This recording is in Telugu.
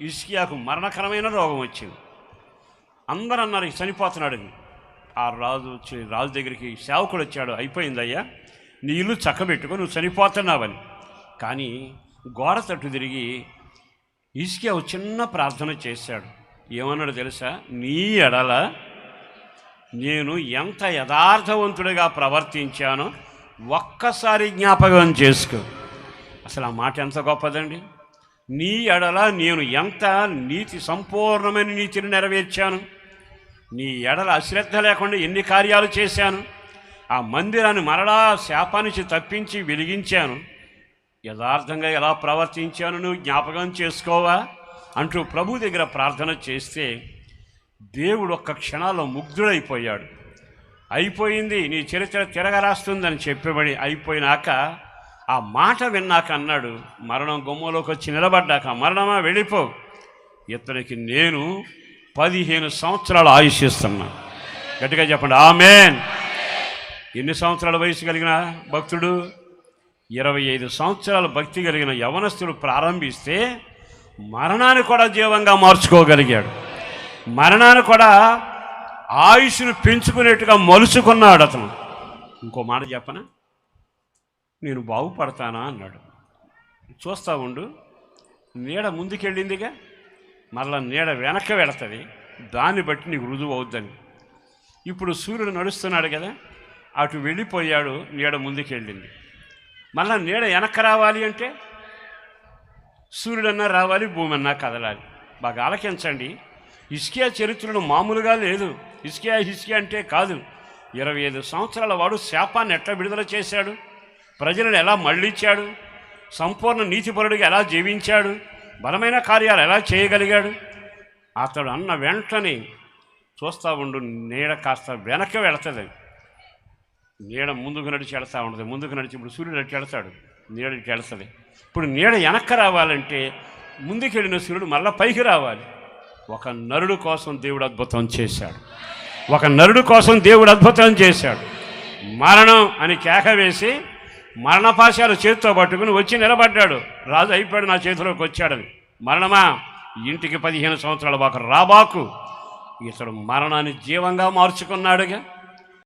ఇస్కియాకు మరణకరమైన రోగం వచ్చింది. అందరూ అన్నారు చనిపోతున్నాడు. అని." ఆ రాజు వచ్చి రాజు దగ్గరికి సేవకుడు వచ్చాడు అయిపోయిందయ్యా. నీ ఇల్లు చక్కబెట్టుకో నువ్వు చనిపోతున్నావని. కానీ గోడ తట్టు తిరిగి ఇస్కియా ఒక చిన్న ప్రార్థన చేశాడు. ఏమన్నాడు తెలుసా? నీ ఎడల నేను ఎంత యథార్థవంతుడిగా ప్రవర్తించానో ఒక్కసారి జ్ఞాపకం చేసుకో. అసలు ఆ మాట ఎంత గొప్పదండి? నీ ఎడల నేను ఎంత నీతి సంపూర్ణమైన నీతిని నెరవేర్చాను. నీ ఎడల అశ్రద్ధ లేకుండా ఎన్ని కార్యాలు చేశాను. ఆ మందిరాన్ని మరలా శాపానికి తప్పించి వెలిగించాను. యథార్థంగా ఎలా ప్రవర్తించాను నువ్వు జ్ఞాపకం చేసుకోవా? అంటూ ప్రభు దగ్గర ప్రార్థన చేస్తే దేవుడు ఒక్క క్షణాల్లో ముగ్ధుడైపోయాడు. అయిపోయింది నీ చరిత్ర తిరగరాస్తుందని చెప్పబడి అయిపోయినాక ఆ మాట విన్నాక అన్నాడు మరణం గుమ్మలోకి వచ్చి నిలబడ్డాక మరణమా? వెళ్ళిపో. ఇతనికి నేను పదిహేను సంవత్సరాలు ఆయుషిస్తున్నా గట్టిగా చెప్పండి ఆమెన్. ఎన్ని సంవత్సరాల వయసు కలిగిన భక్తుడు? ఇరవై ఐదు సంవత్సరాల భక్తి కలిగిన యవనస్తుడు ప్రారంభిస్తే మరణాన్ని కూడా జీవంగా మార్చుకోగలిగాడు. మరణాన్ని కూడా ఆయుష్ను పెంచుకునేట్టుగా మలుచుకున్నాడు అతను. ఇంకో మాట చెప్పనా? నేను బాగుపడతానా అన్నాడు. చూస్తా ఉండు నీడ ముందుకెళ్ళిందిగా మళ్ళా నీడ వెనక్కి వెళుతుంది దాన్ని బట్టి నీకు రుజువు అవుద్దని. ఇప్పుడు సూర్యుడు నడుస్తున్నాడు కదా అటు వెళ్ళిపోయాడు నీడ ముందుకెళ్ళింది. మళ్ళా నీడ వెనక్కి రావాలి అంటే సూర్యుడన్నా రావాలి భూమి అన్నా కదలాలి. బాగా ఆలకించండి. ఇస్కియా చరిత్రను మామూలుగా లేదు. ఇస్కియా హిస్కియా అంటే కాదు ఇరవై ఐదు సంవత్సరాల వాడు శాపాన్ని ఎట్లా విడుదల చేశాడు? ప్రజలను ఎలా మళ్ళించాడు సంపూర్ణ నీతిపరుడిగా ఎలా జీవించాడు? బలమైన కార్యాలు ఎలా చేయగలిగాడు? అతడు అన్న వెంటనే చూస్తూ ఉండు నీడ కాస్త వెనక్కి వెళుతుంది. నీడ ముందుకు నడిచి వెళతా ఉండదు ముందుకు నడిచి ఇప్పుడు సూర్యుడు అటు వెళ్తాడు నీడ ఇటు వెళుతుంది. ఇప్పుడు నీడ వెనక్కి రావాలంటే ముందుకెళ్ళిన సూర్యుడు మళ్ళీ పైకి రావాలి. ఒక నరుడు కోసం దేవుడు అద్భుతం చేశాడు. ఒక నరుడు కోసం దేవుడు అద్భుతం చేశాడు. మరణం అని కేక వేసి మరణపాశాలు చేతితో పట్టుకుని వచ్చి నిలబడ్డాడు. రాజు అయిపోయాడు నా చేతిలోకి వచ్చాడని. మరణమా? ఇంటికి పదిహేను సంవత్సరాల బాక రాబాకు. ఇతడు మరణాన్ని జీవంగా మార్చుకున్నాడుగా.